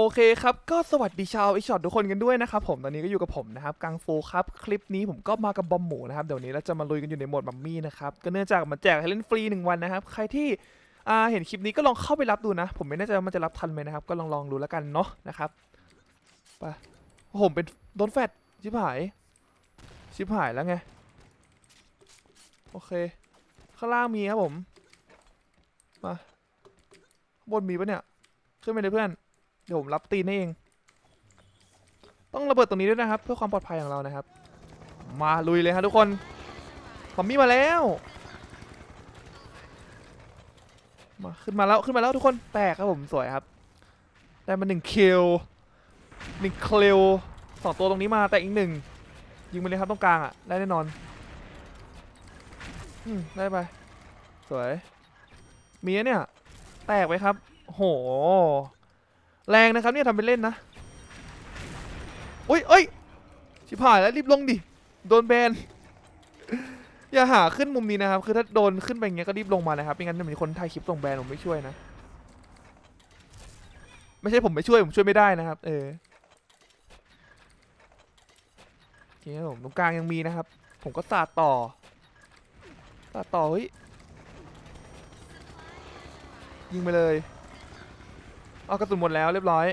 โอเคครับ ก็สวัสดีชาวไอช็อตทุกคนกันด้วยนะครับผมตอนนี้ก็อยู่กับผมนะครับกังฟูครับ คลิปนี้ผมก็มากับบอมหมูนะครับ เดี๋ยวนี้เราจะมาลุยกันอยู่ในโหมดมัมมี่นะครับ ก็เนื่องจากมันแจกให้เล่นฟรีหนึ่งวันนะครับ ใครที่เห็นคลิปนี้ก็ลองเข้าไปรับดูนะ ผมไม่แน่ใจว่ามันจะรับทันไหมนะครับ ก็ลองลองดูแล้วกันเนาะนะครับไปผมเป็นโดนแฟดชิบหาย ชิบหายแล้วไง โอเค ข้างล่างมีครับผมมาบนมีปะเนี่ยขึ้นไปเลยเพื่อน เดี๋ยวผมรับตีนเอง ต้องระเบิดตรงนี้ด้วยนะครับ เพื่อความปลอดภัยของเรานะครับ มาลุยเลยครับทุกคนมัมมี่มาแล้ว มาขึ้นมาแล้วขึ้นมาแล้วทุกคนแตกครับผมสวยครับ ได้มาหนึ่งคิลหนึ่งเคลวสองตัวตรงนี้มาแต่อีกหนึ่งยิงไปเลยครับตรงกลางอะได้แน่นอนอืมได้ไปสวยมีอะเนี่ยแตกไปครับ โห แรงนะครับเนี่ยทำเป็นเล่นนะโอ้ยเอ้ยชิบหายแล้วรีบลงดิ โดนแบน อย่าหาขึ้นมุมนี้นะครับ คือถ้าโดนขึ้นไปอย่างเงี้ยก็รีบลงมานะครับไม่งั้นเดี๋ยวมีคนถ่ายคลิปส่งแบนผมไม่ช่วยนะ ไม่ใช่ผมไม่ช่วยผมช่วยไม่ได้นะครับ เออโอเคครับผมตรงกลางยังมีนะครับ ผมก็สาดต่อสาดต่อเฮ้ยยิงไปเลย เอากระสุนหมดแล้วเรียบร้อย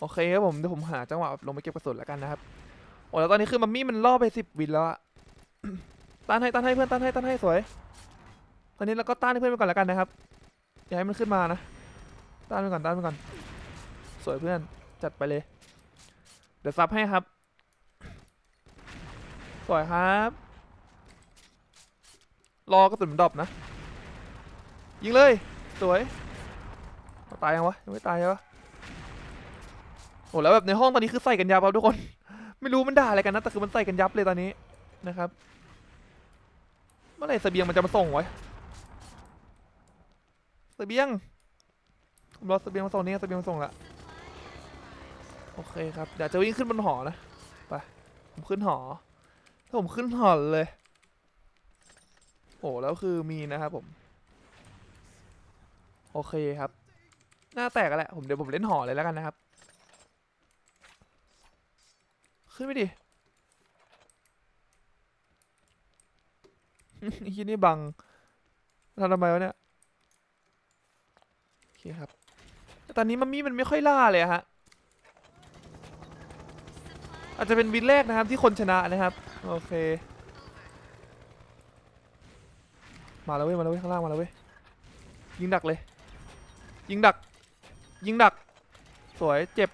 โอเคครับผมเดี๋ยวผมหาจังหวะลงไปเก็บกระสุนแล้วกันนะครับ โอ้แล้วตอนนี้คือมัมมี่มันล่อไปสิบวินแล้วอะต้านให้ต้านให้เพื่อนต้านให้ต้านให้สวย ตอนนี้เราก็ต้านให้เพื่อนไปก่อนแล้วกันนะครับ อย่าให้มันขึ้นมานะ ต้านไปก่อนต้านไปก่อน สวยเพื่อนจัดไปเลย เดี๋ยวซับให้ครับ สวยครับ รอกระสุนมันดรอปนะ ยิงเลย สวย ตายยังวะยังไม่ตายใช่ปะโอ้แล้วแบบในห้องตอนนี้คือใส่กันยับครับทุกคน ไม่รู้มันด่าอะไรกันนะแต่คือมันใส่กันยับเลยตอนนี้นะครับ เมื่อไหร่เสบียงมันจะมาส่งไว้เสบียงผมรอเสบียงมาส่งนี่เสบียงมาส่งละโอเคครับเดี๋ยวจะวิ่งขึ้นบนหอนะไปผมขึ้นหอถ้าผมขึ้นหอเลยโอ้แล้วคือมีนะครับผม โอเคครับ หน้าแตกกันแหละผมเดี๋ยวผมเล่นหอเลยแล้วกันนะครับ ขึ้นไปดิไอ้ที่นี่บังทำทำไมวะเนี่ยโอเคครับแต่ตอนนี้มัมมี่มันไม่ค่อยล่าเลยฮะอาจจะเป็นวินแรกนะครับที่คนชนะนะครับ โอเค มาแล้วเว้ยมาแล้วเว้ยข้างล่างมาแล้วเว้ยยิงดักเลย ยิงดัก ยิงดัก สวยเจ็บ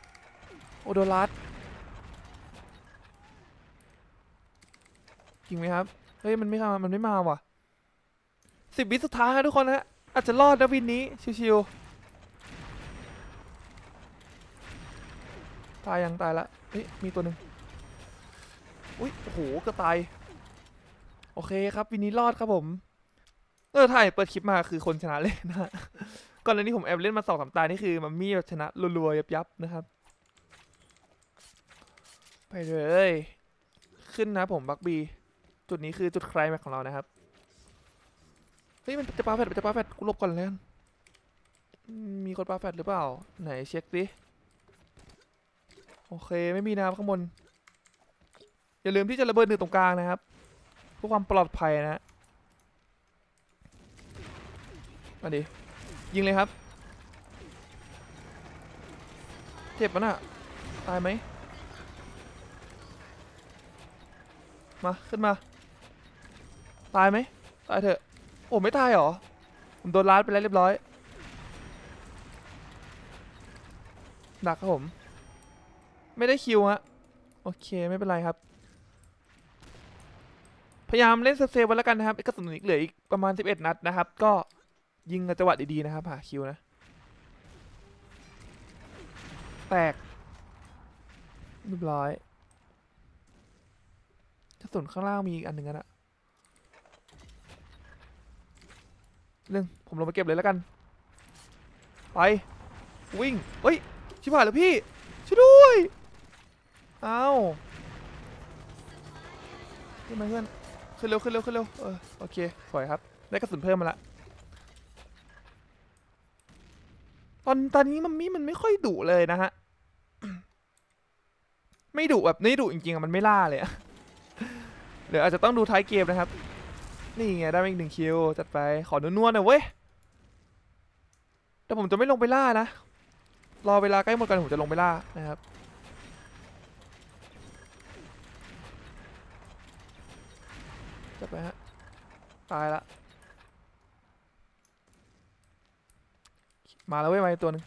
โอโดรัสยิงไหมครับ เฮ้ย มันไม่มามันไม่มาว่ะสิบวิสุดท้ายครับทุกคนฮะอาจจะรอดนะวินนี้ ชิวๆตายยังตายละเฮ้ย มีตัวหนึ่งอุ้ยโอ้โหก็ตาย โอเคครับวินนี้รอดครับผม เออถ่ายเปิดคลิปมาคือคนชนะเล่นนะฮะ ก่อนหน้านี้ผมแอบเล่นมาสองสามตานี่คือมันมีชนะรัวๆยับๆนะครับ ไปเลย ขึ้นนะผมบักบี จุดนี้คือจุดไคลแม็กของเรานะครับ เฮ้ยมันจะปาแฟดจะปาแฟดกูลบก่อนเลยกันอืมมีคนปาแฟดหรือเปล่า ไหนเช็คดิ โอเคไม่มีนะครับข้างบน อย่าลืมที่จะระเบิดหนึ่งตรงกลางนะครับเพื่อความปลอดภัยนะฮะมาดิ ยิงเลยครับ เจ็บมันอะตายไหม มา ขึ้นมา ตายไหม ตายเถอะ โอ้ ไม่ตายหรอ ผมโดนล้านไปแล้วเรียบร้อยดักครับผม ไม่ได้คิวฮะ โอเค ไม่เป็นไรครับ พยายามเล่นเซฟๆไว้แล้วกันนะครับกระสุนอีกเหลืออีกประมาณ 11 นัดนะครับ ก็ ยิงจังหวะดีๆนะครับหาคิวนะ แตกเรียบร้อยกระสุนข้างล่างมีอีกอันหนึ่งนะหนึ่งผมลงไปเก็บเลยแล้วกัน ไป วิ่งเฮ้ย ชิบหายแล้วพี่ ช่วยด้วยอ้าวขึ้นมาเพื่อน ขึ้นเร็วขึ้นเร็วขึ้นเร็วเออโอเคสวยครับ ได้กระสุนเพิ่มมาละ ตอนตอนนี้มัมมี่มันไม่ค่อยดุเลยนะฮะ ไม่ดุแบบไม่ดุจริงๆมันไม่ล่าเลยเดี๋ยวอาจจะต้องดูท้ายเกมนะครับ นี่ไงได้อีกหนึ่งคิวจัดไปขอนวลๆหน่อยเว้ยแต่ผมจะไม่ลงไปล่านะ รอเวลาใกล้หมดกันผมจะลงไปล่านะครับจัดไปฮะตายละ มาแล้วเว้ยมาตัวหนึง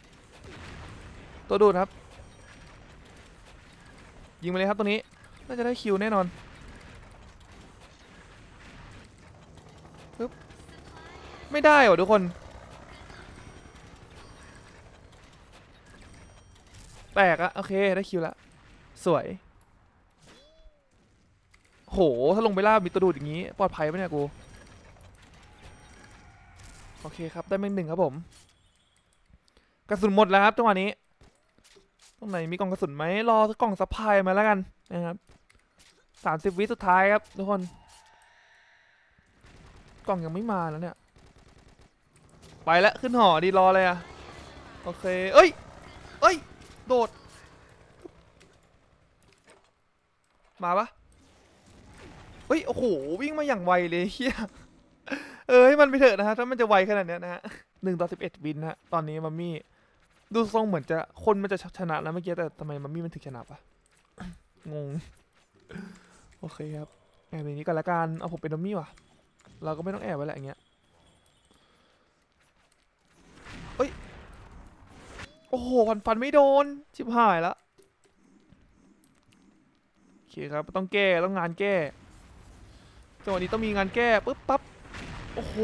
ตัวดูดครับ ยิงไปเลยครับตัวนี้ น่าจะได้คิวแน่นอนปึ๊บไม่ได้หรอทุกคน แตกอะโอเค ได้คิวละ สวย โห ถ้าลงไปล่ามีตัวดูดอย่างนี้ ปลอดภัยไหมเนี่ยกู โอเคครับ ได้เมงหนึ่งครับผม กระสุนหมดแล้วครับจังหวะนี้ตรงไหนมีกล่องกระสุนไหมรอกล่องซัพพลายมาแล้วกันนะครับสามสิบวิสุดท้ายครับทุกคน กล่องยังไม่มาแล้วเนี่ย ไปแล้วขึ้นหอดีรอเลยอะโอเค เอ้ย เอ้ย โดด มาปะเฮ้ย โอ้โห วิ่งมาอย่างไวเลยเฮียเออให้มันไปเถอะนะฮะ ถ้ามันจะไวขนาดเนี้ยนะฮะหนึ่งต่อสิบเอ็ดวินฮะ ตอนนี้มัมมี่ ดูทรงเหมือนจะคนมันจะชนะแล้วเมื่อกี้แต่ทำไมมัมมี่มันถึงชนะปะงง โอเคครับแอบอย่างนี้ก่อนละกันเอาผมเป็นมัมมี่ว่ะ เราก็ไม่ต้องแอบไว้แหละอย่างเงี้ยเอ้ยโอ้โหฟันฟันไม่โดนชิบหายละโอเคครับต้องแก้ต้องงานแก้จังหวะนี้ต้องมีงานแก้ปุ๊บปั๊บโอ้โห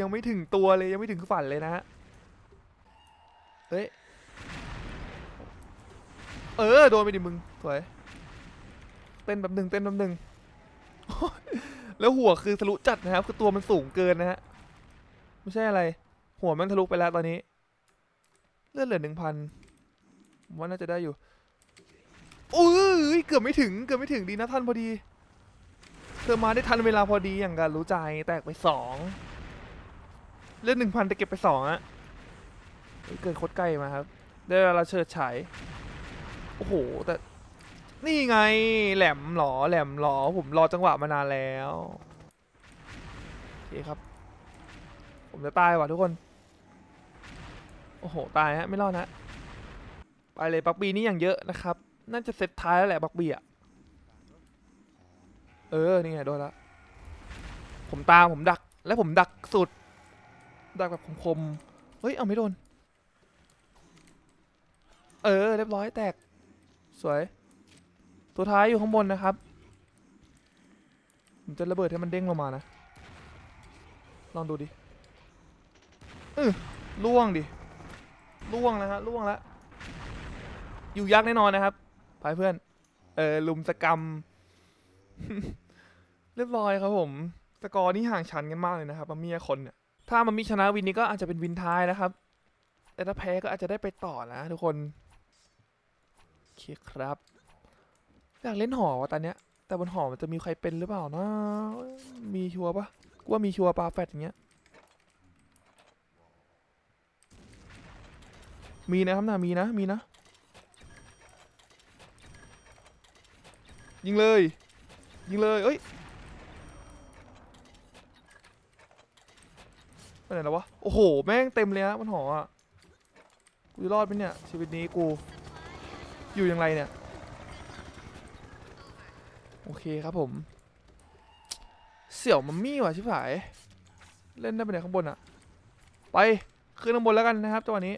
ยังไม่ถึงตัวเลยยังไม่ถึงฝันเลยนะฮะ เฮ้ย เออ โดนไปดิมึง สวย เต้นแบบหนึ่งเต้นแบบหนึ่ง แล้วหัวคือทะลุจัดนะครับ คือตัวมันสูงเกินนะฮะ ไม่ใช่อะไร หัวมันทะลุไปแล้วตอนนี้ เลือดเหลือหนึ่งพันว่าน่าจะได้อยู่โอ้ยเกือบไม่ถึง เกือบไม่ถึงดีนะท่านพอดี เธอมาได้ทันเวลาพอดีอย่างกันรู้ใจ แตกไปสอง เลือดหนึ่งพันแต่เก็บไปสองอะ เกินโคตรใกล้มาครับได้เวลาเฉิดฉายโอ้โหแต่นี่ไงแหลมหรอแหลมหรอผมรอจังหวะมานานแล้วโอเคครับ ผมจะตายว่ะทุกคน โอ้โหตายฮะไม่รอดนะไปเลยบักบีนี่อย่างเยอะนะครับ น่าจะเซตท้ายแล้วแหละบักบีอะเออนี่ไงโดนละผมตามผมดักและผมดักสุด ดักแบบคมๆเฮ้ยเอาไม่โดน เออ เรียบร้อยแตก สวย ตัวท้ายอยู่ข้างบนนะครับผมจะระเบิดให้มันเด้งลงมานะ ลองดูดิเออล่วงดิ ล่วงนะฮะล่วงแล้ว อยู่ยากแน่นอนนะครับไปเพื่อน เออลุมสกรรม เรียบร้อยครับผม สกอร์นี่ห่างชั้นกันมากเลยนะครับมามีคนเนี่ย ถ้ามันมีชนะวินนี้ก็อาจจะเป็นวินท้ายนะครับ แต่ถ้าแพ้ก็อาจจะได้ไปต่อนะทุกคน เคครับ อยากเล่นหอวะตอนเนี้ย แต่บนหอมันจะมีใครเป็นหรือเปล่านะ มีชัวปะกูว่ามีชัวปลาแฟดอย่างเงี้ย มีนะครับนะมีนะ มีนะ ยิงเลย ยิงเลย เอ้ยไปไหนแล้ววะ โอ้โห แม่งเต็มเลยฮะมันหออะ กูจะรอดไหมเนี่ย ชีวิตนี้กู อยู่อย่างไรเนี่ย โอเคครับผม เสี่ยวมัมมี่ว่ะชิบหาย เล่นได้ไปไหนข้างบนอะไปขึ้นข้างบนแล้วกันนะครับจังหวะนี้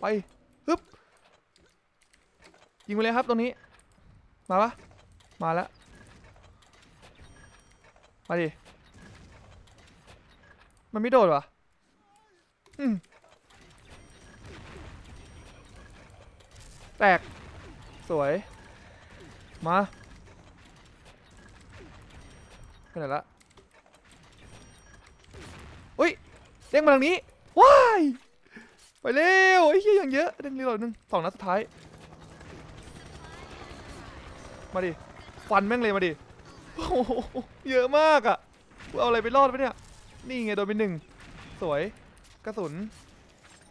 ไปฮึบยิงไปเลยครับตรงนี้ มาปะมาแล้ว มาดิ มันไม่โดดวะอืม แตก สวย มาไปไหนละอุ้ยเด้งมาทางนี้ว้ายไปเร็วไอ้เหี้ยอย่างเยอะเด้งเร็วหนึ่งสองนัดสุดท้าย มาดิฟันแม่งเลยมาดิโอ้โหเยอะมากอะกูเอาอะไรไปรอดไปเนี่ย นี่ไงโดนไปหนึ่งสวยกระสุน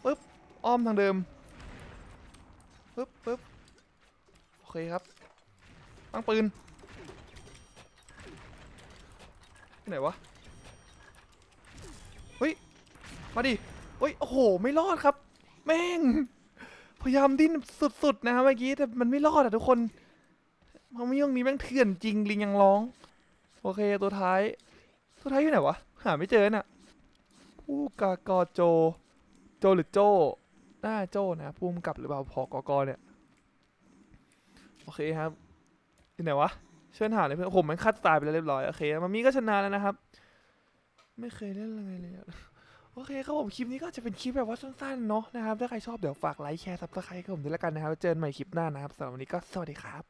ปึ๊บอ้อมทางเดิม ปึ๊บปึ๊บโอเคครับ ตั้งปืนที่ไหนวะ เฮ้ย มาดิ เฮ้ย โอ้โห ไม่รอดครับ แม่ง พยายามดิ้นสุดๆ นะครับเมื่อกี้ แต่มันไม่รอดอะทุกคนเพาไม่ย่องนี้แม่งเถื่อนจริง ลิงยังร้อง โอเค ตัวท้าย ตัวท้ายอยู่ไหนวะ หาไม่เจอน่ะผู้กากอโจ โจหรือโจ น่าโจ้นะผู้กำกับหรือเปล่าพอกอกอเนี่ย โอเคครับที่ไหนวะเชิญหาเลยเพื่อนผมมันฆ่าตัวตายไปแล้วเรียบร้อยโอเคมามีก็ชนะแล้วนะครับ ไม่เคยเล่นอะไรเลยโอเคครับผมคลิปนี้ก็จะเป็นคลิปแบบว่าสั้นๆเนาะนะครับถ้าใครชอบเดี๋ยวฝากไลค์แชร์ซับสไครต์กับผมด้วยละกันนะครับเจอกันใหม่คลิปหน้านะครับสำหรับวันนี้ก็สวัสดีครับ